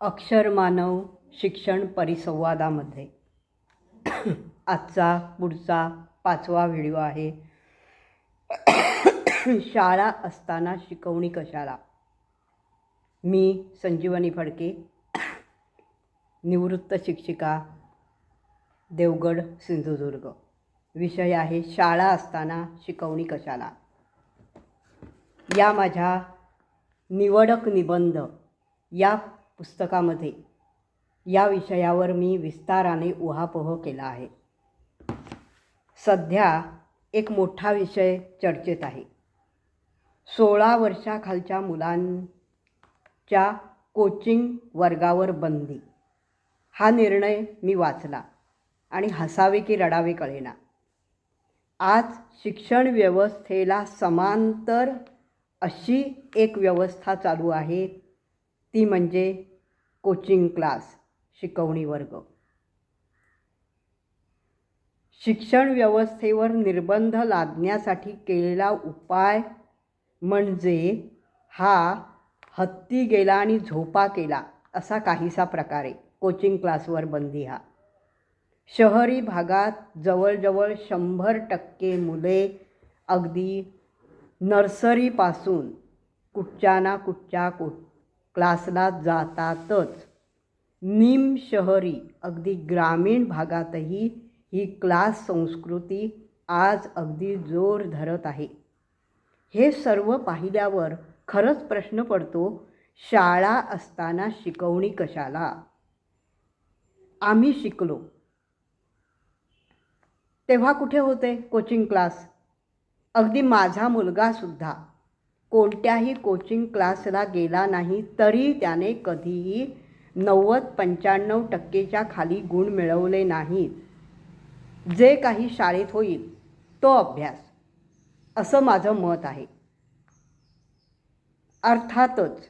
अक्षरमानव शिक्षण परिसंवादामध्ये. आजचा पुढचा पाचवा व्हिडिओ आहे. शाळा असताना शिकवणी कशाला? मी संजीवनी फडके निवृत्त शिक्षिका देवगड सिंधुदुर्ग. विषय आहे शाळा असताना शिकवणी कशाला? या माझ्या निवडक निबंध या पुस्तकामध्ये. या विषयावर मी विस्ताराने उहापोह केला आहे. सध्या एक मोठा विषय चर्चेत आहे. सोळा वर्षाखालच्या मुलांच्या कोचिंग वर्गावर बंदी. हा निर्णय मी वाचला आणि हसावे की रडावे कळेना. आज शिक्षण व्यवस्थेला समांतर अशी एक व्यवस्था चालू आहे ती म्हणजे कोचिंग क्लास शिकवणी वर्ग. शिक्षण व्यवस्थेवर निर्बंध लादण्यासाठी केलेला उपाय म्हणजे हा हत्ती गेला आणि झोपा केला असा काहीसा प्रकारे कोचिंग क्लासवर बंदी हा. शहरी भागात जवळजवळ शंभर टक्के मुले अगदी नर्सरीपासून कुठच्या ना कुठच्या कुठ क्लासला जातातच. निम शहरी अगदी ग्रामीण भागातही ही क्लास संस्कृती आज अगदी जोर धरत आहे. हे सर्व पाहिल्यावर खरंच प्रश्न पडतो शाळा असताना शिकवणी कशाला? आम्ही शिकलो. तेव्हा कुठे होते कोचिंग क्लास? अगदी माझा मुलगासुद्धा कोणत्याही कोचिंग क्लासला गेला नाही तरी त्याने कधीही नव्वद पंच्याण्णव टक्केच्या खाली गुण मिळवले नाहीत. जे काही शाळेत होईल तो अभ्यास. असं माझं मत आहे. अर्थातच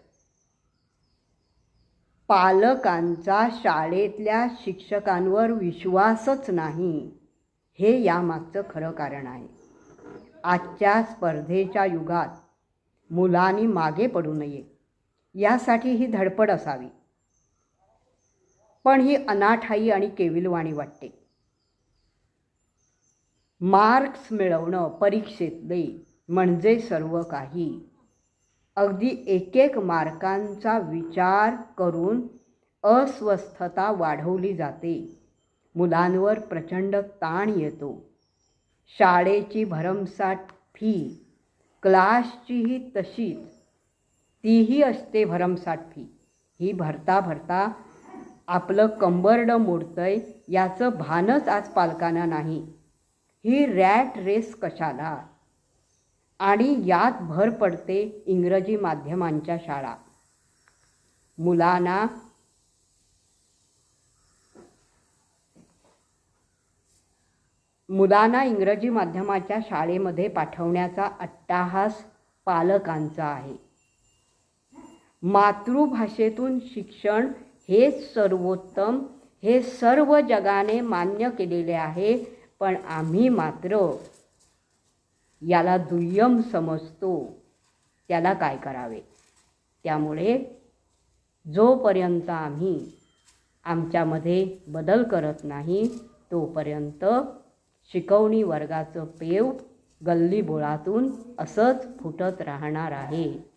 पालकांचा शाळेतल्या शिक्षकांवर विश्वासच नाही हे यामागचं खरं कारण आहे. आजच्या स्पर्धेच्या युगात मुलांनी मागे पडू नये. यासाठी ही धडपड असावी. पण ही अनाठाई आणि केविलवाणी वाटते. मार्क्स मिळवणं परीक्षेतले म्हणजे सर्व काही. अगदी एक एक मार्कांचा विचार करून अस्वस्थता वाढवली जाते. मुलांवर प्रचंड ताण येतो. शाळेची भरमसाठ फी क्लासचीही तशीच. तीही असते भरमसाठी ही भरता भरता आपलं कंबरड मोडतंय याचं भानच आज पालकांना नाही. ही रॅट रेस कशाला? आणि यात भर पडते इंग्रजी माध्यमांच्या शाळा. मुलांना मुलांना इंग्रजी माध्यमाच्या शाळेमध्ये पाठवण्याचा अट्टाहास पालकांचा आहे. मातृभाषेतून शिक्षण हे सर्वोत्तम हे सर्व जगाने मान्य केलेले आहे पण आम्ही मात्र याला दुय्यम समजतो. त्याला काय करावे? त्यामुळे जोपर्यंत आम्ही आमच्यामध्ये बदल करत नाही तोपर्यंत शिकवणी वर्गाचं पेव गल्लीबोळातून असंच फुटत राहणार आहे.